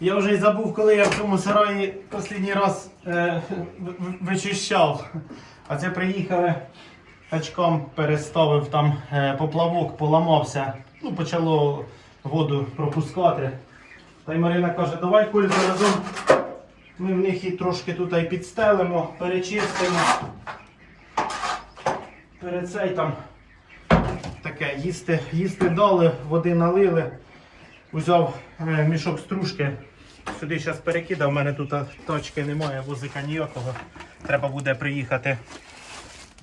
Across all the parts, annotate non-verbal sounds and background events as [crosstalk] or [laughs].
Я вже й забув, коли я в цьому сараї останній раз е, вичищав. А це приїхали тачком, переставив там е, поплавок, поламався. Ну, почало воду пропускати. Та й Марина каже, давай Коль заразом ми в них і трошки тут і підстелимо, перечистимо. Перед цей там таке їсти, їсти дали, води налили. Взяв е, мішок стружки. Сюди зараз перекидав, у мене тут точки немає, вузика ніякого. Треба буде приїхати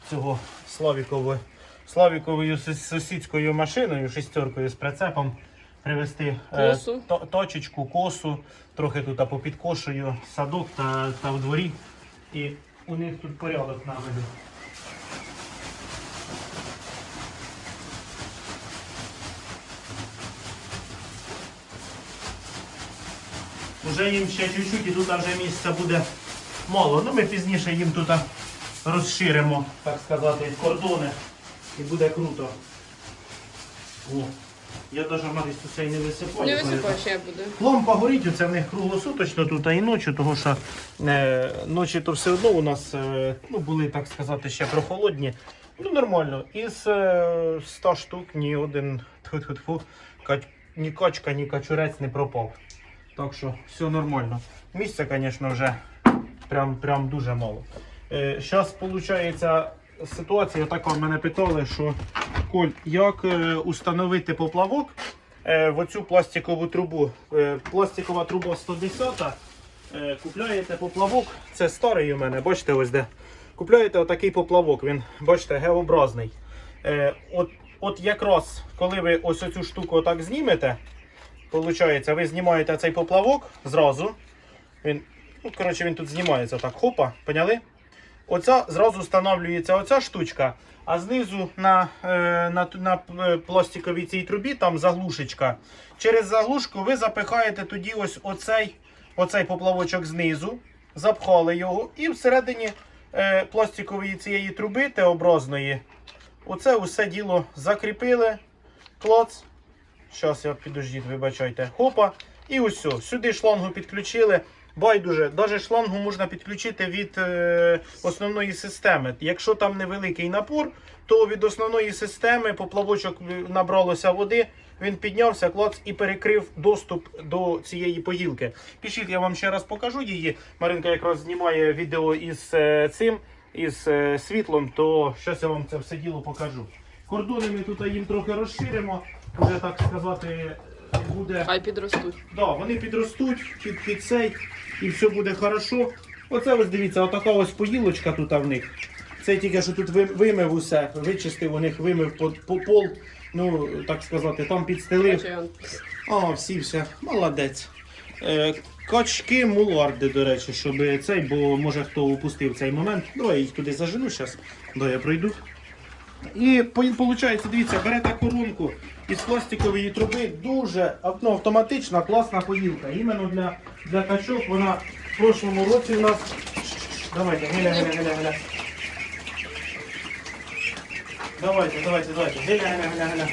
цього Славіковою, Славіковою сусідською машиною, шестеркою з прицепом. Привезти е, Косу. то- точечку, косу, трохи тут попідкошую садок та, та в дворі. І у них тут порядок наведу. Уже їм ще чуть-чуть і тут вже місця буде мало. Ну ми пізніше їм тут розширимо, так сказати, кордони. І буде круто. О, я навіть навіть тут це і не висипаю. Не висипай ще буде. Лампа горить, оце в них круглосуточно тут, а і ночі, тому що е, ночі то все одно у нас е, ну, були, так сказати, ще прохолодні. Ну, нормально. Із е, 100 штук ні один тьфу-тьфу-тьфу, кач- ні качка, ні качурець не пропав. Так що все нормально. Місця, звісно, вже прям, прям дуже мало. Зараз, виходить, ситуація така, мене питали, що Коль, як е, установити поплавок е, в оцю пластикову трубу. Е, пластикова труба 110. Е, купляєте поплавок, це старий у мене, бачите ось де. Купляєте отакий поплавок, він, бачите, Г-образний. Е, от, от якраз, коли ви ось оцю штуку отак знімете, Получається, ви знімаєте цей поплавок зразу. Він, ну, коротше, він тут знімається так, хопа, поняли? Оця зразу встановлюється оця штучка, а знизу на, е, на, на е, пластиковій цій трубі там заглушечка. Через заглушку ви запихаєте тоді ось оцей, оцей поплавочок знизу, запхали його і всередині е, пластикової цієї труби Т-образної. Оце усе діло закріпили. Клац. Зараз я підождіть, вибачайте. Хопа. І ось. Сюди шлангу підключили. Байдуже, навіть шлангу можна підключити від е, основної системи. Якщо там невеликий напор, то від основної системи поплавочок набралося води, він піднявся, клац і перекрив доступ до цієї поїлки. Пішіть, я вам ще раз покажу її. Маринка якраз знімає відео із е, цим, із е, світлом, то зараз я вам це все діло покажу. Кордони ми тут їм трохи розширимо, вже так сказати, буде. Хай підростуть. Да, вони підростуть під, під цей і все буде хорошо. Оце ось дивіться, отака ось поїлочка тут в них. Це тільки що тут вимив усе, вичистив у них, вимив по, по пол, ну так сказати, там підстелив. А, всі все, молодець. Е, качки, муларди, до речі, щоб цей, бо може хто упустив цей момент. Давай я їх туди зажену зараз. Давай я пройду. І виходить, дивіться, берете коронку із пластикової труби, дуже ну, автоматична, класна поїлка. Іменно для, для качок вона в прошлому році у нас. Давайте, геля, геля, геля, геля. Давайте, давайте, давайте. Геля, геля, геля, геля.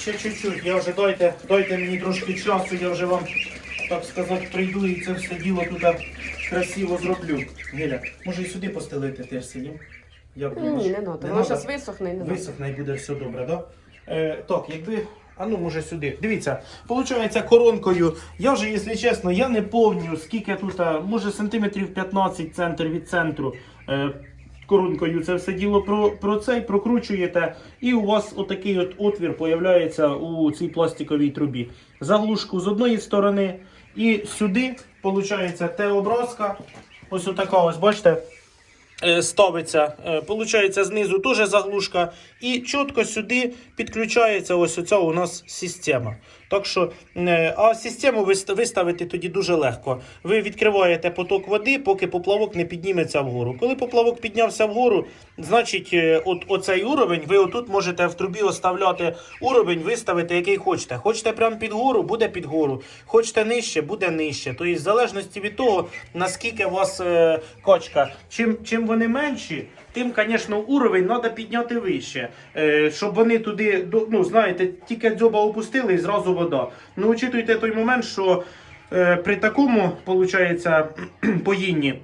Ще чуть-чуть, я вже дайте, дайте мені трошки часу, я вже вам, так сказати, прийду і це все діло тут красиво зроблю. Геля, може і сюди постелити теж сидім? Як Ні, не треба. Воно зараз висохне і не. Висохне і буде все добре, да? Е, так, якби. А ну, може сюди. Дивіться, получається коронкою. Я вже, якщо чесно, я не помню, скільки тут, може сантиметрів 15 центр від центру. Е, коронкою це все діло про, про цей прокручуєте, і у вас отакий от отвір появляється у цій пластиковій трубі. Заглушку з одної сторони, і сюди, виходить, Т-образка. Ось отака, ось бачите, ставиться, е, получається знизу теж заглушка, і чітко сюди підключається ось оця у нас система. Так що, е, а систему вист- виставити тоді дуже легко. Ви відкриваєте поток води, поки поплавок не підніметься вгору. Коли поплавок піднявся вгору, значить е, от оцей уровень, ви отут можете в трубі оставляти уровень, виставити який хочете. Хочете прямо під гору, буде під гору. Хочете нижче, буде нижче. Тобто, в залежності від того, наскільки у вас е, качка. Чим, чим вони менші, тим, звісно, уровень треба підняти вище. Е, щоб вони туди, ну, знаєте, тільки дзьоба опустили і зразу вода. Ну, учитуйте той момент, що е, при такому, виходить, поїнні,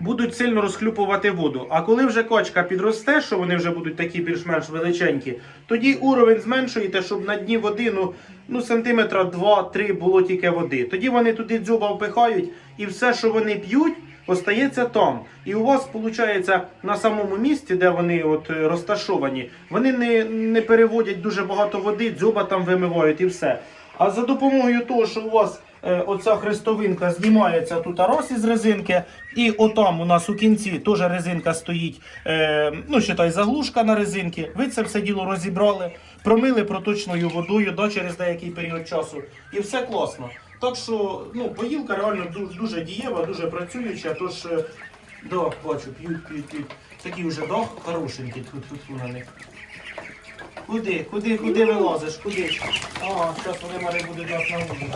будуть сильно розхлюпувати воду. А коли вже качка підросте, що вони вже будуть такі більш-менш величенькі, тоді уровень зменшуєте, щоб на дні води ну, ну, сантиметра 2-3 було тільки води. Тоді вони туди дзьоба впихають, і все, що вони п'ють, остається там. І у вас, виходить, на самому місці, де вони от е, розташовані, вони не, не переводять дуже багато води, дзьоба там вимивають і все. А за допомогою того, що у вас е, оця хрестовинка знімається тут раз із резинки, і отам у нас у кінці теж резинка стоїть, е, ну, считай, заглушка на резинки. Ви це все діло розібрали, промили проточною водою да, через деякий період часу, і все класно. Так що ну, поїлка реально дуже, дуже дієва, дуже працююча, тож е, да, бачу, п'ють, п'ють, п'ють. Такі вже да, хорошенькі тут, тут, на них. Куди, куди, куди вилазиш? Куди? А, зараз вони мене будуть нас на вулиці.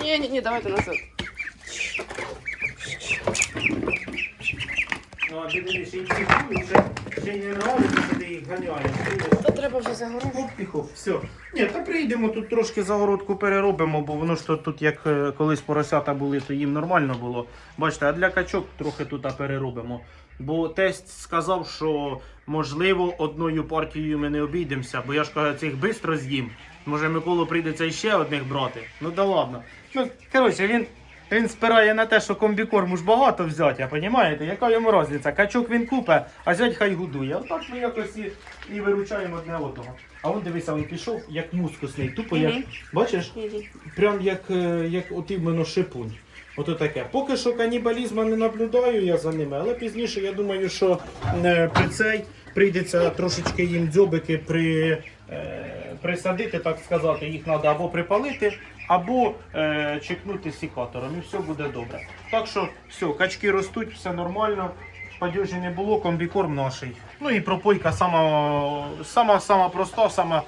Ні, ні, ні, давайте назад. Ну, а ти дивись, ще й психують, ще, ще й не нравиться, що ти їх ганяєш. Дивись. Треба вже загородити. Все. Ні, та прийдемо, тут трошки загородку переробимо, бо воно ж тут, як е, колись поросята були, то їм нормально було. Бачите, а для качок трохи тут переробимо. Бо тесть сказав, що можливо одною партією ми не обійдемося, бо я ж кажу, цих швидко з'їм. Може Миколу прийдеться іще одних брати. Ну да ладно. Ну, коротше, він. Він спирає на те, що комбікорму ж багато взяти, розумієте? Яка йому різниця? Качок він купе, а зять хай годує. Отак ми якось і, і виручаємо одне одного. А он дивися, він пішов як мускусний, тупо як. Мгм. Бачиш? Прям як, е, як от іменно шипунь. Ото таке. Поки що канібалізму не наблюдаю я за ними, але пізніше я думаю, що е, при цей прийдеться трошечки їм дзьобики при, е, присадити, так сказати. Їх треба або припалити, або е, чекнути сікатором, і все буде добре. Так що все, качки ростуть, все нормально. Падежі не було, комбікорм наший. Ну і пропойка сама, сама, сама проста, сама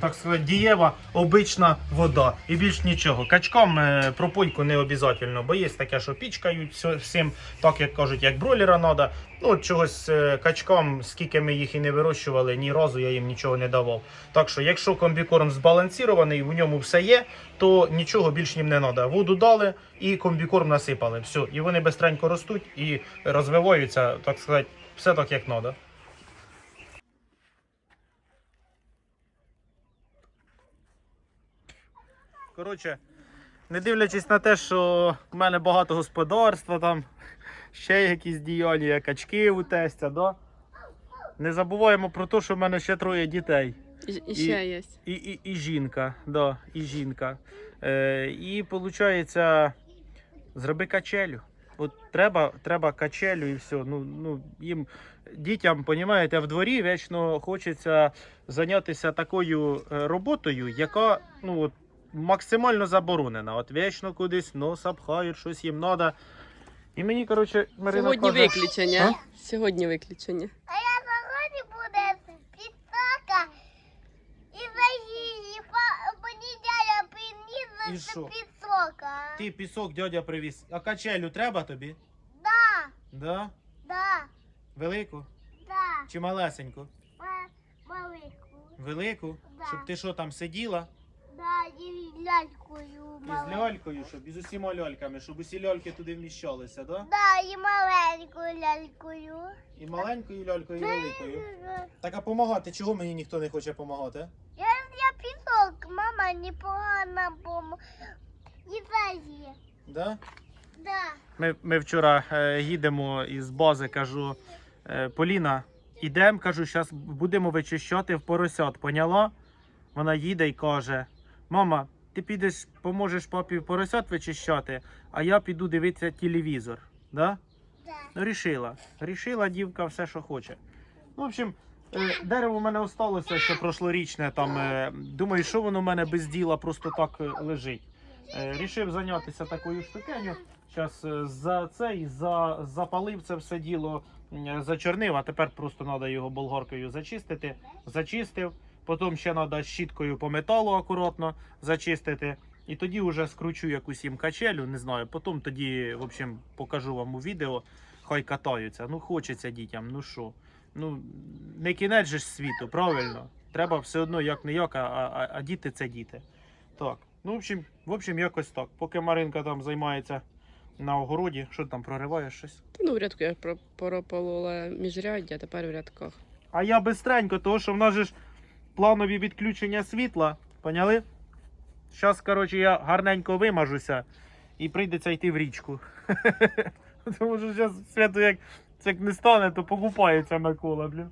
так сказати, дієва, обична вода. І більш нічого. Качкам е, пропойку не обов'язково, бо є таке, що пічкають всім, так як кажуть, як бройлера треба. Ну, чогось е, качкам, скільки ми їх і не вирощували, ні разу я їм нічого не давав. Так що, якщо комбікорм збалансований, в ньому все є, то нічого більш їм не треба. Воду дали і комбікорм насипали. Все, і вони бистренько ростуть і розвиваються, так сказати, все так, як треба. Коротше, не дивлячись на те, що в мене багато господарства, там ще якісь діяння, качки у тестя, да? не забуваємо про те, що в мене ще троє дітей. І, і ще є. І, і, і жінка, да, і жінка. Е, і виходить, зроби качелю. От треба, треба качелю і все. Ну, ну, їм, дітям, понімаєте, в дворі вічно хочеться зайнятися такою е, роботою, яка ну, от, максимально заборонена. От вічно кудись носа пхають, щось їм треба. І мені, коротше, Марина Сьогодні каже, виключення. Сьогодні виключення. А я сьогодні буде підсака і вагіні, і по- мені дядя І приніс що? підсока. ти пісок дядя привіз. А качелю треба тобі? Да, Да? да, Велику да, чи малесеньку? ма- малику. Велику? Да. Щоб ти що там сиділа? І лялькою І з маленькою. лялькою, щоб із усіма ляльками, щоб усі ляльки туди вміщалися, да? Да, і маленькою лялькою. І маленькою лялькою, і великою. Так а помагати, чого мені ніхто не хоче допомагати? Я, я пісок, мама непогана пом... І вагі. Да? Да. Ми, ми вчора е, їдемо із бази, кажу, е, Поліна, ідемо, кажу, зараз будемо вичищати в поросят, поняла? Вона їде і каже: Мама, ти підеш, поможеш папі поросят вичищати, а я піду дивитися телевізор. Да? Да. Ну, рішила. Рішила дівка все, що хоче. Ну, в общем, е, дерево у мене осталося ще прошлорічне. Там, е, думаю, що воно в мене без діла просто так е, лежить. Е, Рішив зайнятися такою штукеню. Зараз за цей за, запалив це все діло, зачорнив, а тепер просто треба його болгаркою зачистити. Зачистив. Потім ще треба щіткою по металу акуратно зачистити. І тоді вже скручу якусь їм качелю, не знаю. Потім тоді, в общем, покажу вам у відео. Хай катаються. Ну хочеться дітям, ну що. Ну, не кінець же ж світу, правильно. Треба все одно як не як, а, а, а діти це діти. Так. Ну, в общем, в общем, якось так. Поки Маринка там займається на огороді, що ти там прориваєш щось. Ну, в рядку я про- прополола міжряддя, а тепер в рядках. А я бистренько, тому що в нас же ж планові відключення світла. Поняли? Зараз, коротше, я гарненько вимажуся і прийдеться йти в річку. [laughs] Тому що зараз свято як, як не стане, то покупається на кола, блін.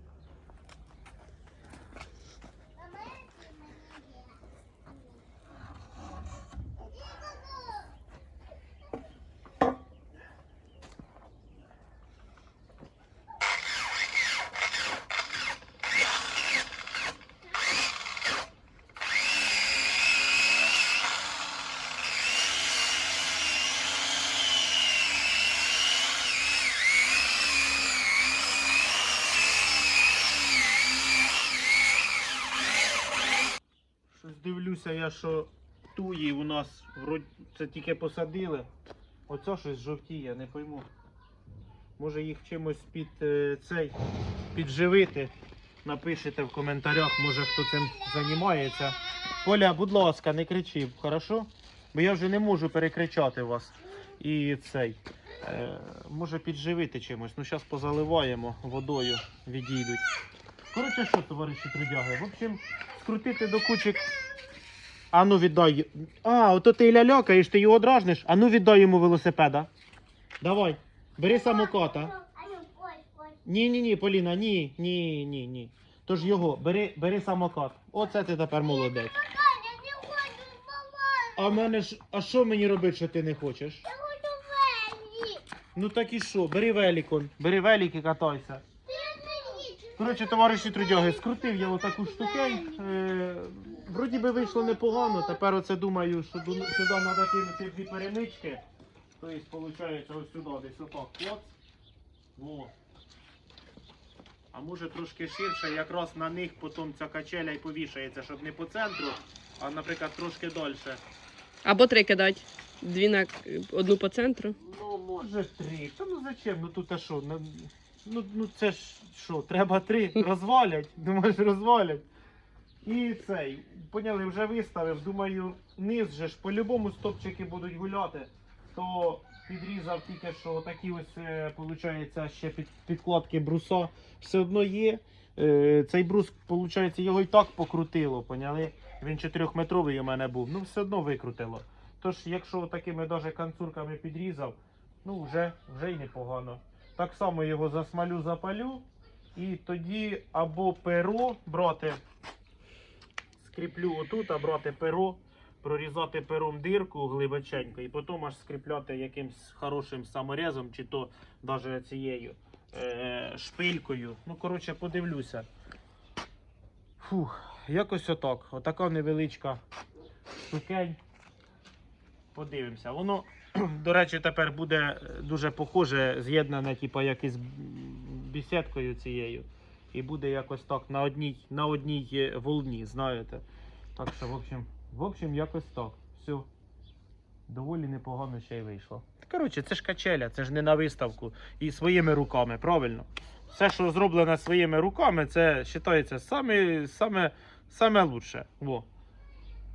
Щось дивлюся я, що туї у нас це тільки посадили. Оце щось жовтіє, не пойму. Може їх чимось під е, цей підживити. Напишите в коментарях, може хто цим займається. Поля, будь ласка, не кричи, хорошо? Бо я вже не можу перекричати вас. І цей. Е, може підживити чимось. Ну зараз позаливаємо водою, відійдуть. Коротше, що, товариші трудяги? В общем, скрутити до кучик. А ну віддай. А, ото ти лялякаєш, ти його дражниш. А ну віддай йому велосипеда. Давай, бери самоката. Ні, ні, ні, Поліна, ні, ні, ні, ні. Тож його, бери, бери самокат. Оце ти тепер молодець. А мене ж. А що мені робити, що ти не хочеш? Я хочу вельми. Ну так і що? Бери великон, бери велик і катайся. Коротше, товариші трудяги, скрутив я отаку штукень. Е, вроді би вийшло непогано. Тепер оце думаю, що сюди треба кинути дві перемички. Тобто, виходить, ось сюди десь отак клац. Во. А може трошки ширше, якраз на них потім ця качеля і повішається, щоб не по центру, а, наприклад, трошки далі. Або три кидати. Дві на одну по центру. Ну, може три. Та ну зачем? Ну тут а що? Ну, ну, це ж що, треба три розвалять. Думаєш, розвалять. І цей, поняли, вже виставив. Думаю, низ же ж по-любому стопчики будуть гуляти. То підрізав тільки що такі ось, виходить, ще під, підкладки бруса. Все одно є. Е, цей брус, виходить, його і так покрутило, поняли? Він 4-метровий у мене був, ну все одно викрутило. Тож, якщо такими даже канцурками підрізав, ну вже, вже й непогано. Так само його засмалю, запалю, і тоді або перо брати, скріплю отут, а брати перо, прорізати пером дирку глибоченько, і потім аж скріпляти якимсь хорошим саморезом, чи то навіть цією е, шпилькою. Ну, коротше, подивлюся. Фух, якось отак. Отака невеличка штукень. Подивимося. Воно, [clears throat] до речі, тепер буде е, дуже похоже, з'єднане, типу, як із бісідкою цією. І буде якось так на одній, на одній е, волні, знаєте. Так що, в общем, в общем, якось так. Все. Доволі непогано ще й вийшло. Коротше, це ж качеля, це ж не на виставку. І своїми руками, правильно? Все, що зроблено своїми руками, це вважається. Во.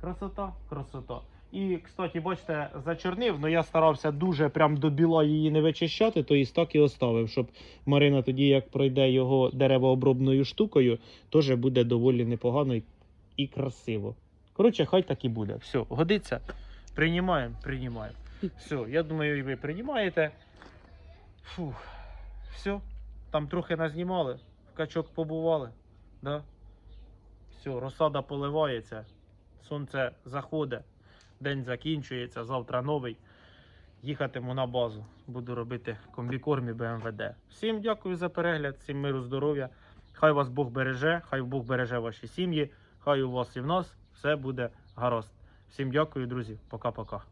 Красота, красота. І, кстати, бачите, зачорнив, але я старався дуже прям до біла її не вичищати, то і так і оставив, щоб Марина тоді, як пройде його деревообробною штукою, теж буде доволі непогано і, красиво. Коротше, хай так і буде. Все, годиться. Приймаємо, приймаємо. Все, я думаю, і ви приймаєте. Фух. Все. Там трохи назнімали, в качок побували. Да? Все, розсада поливається, сонце заходить, день закінчується, завтра новий. Їхатиму на базу. Буду робити комбікорм і БМВД. Всім дякую за перегляд, всім миру, здоров'я. Хай вас Бог береже, хай Бог береже ваші сім'ї, хай у вас і в нас все буде гаразд. Всім дякую, друзі. Пока-пока.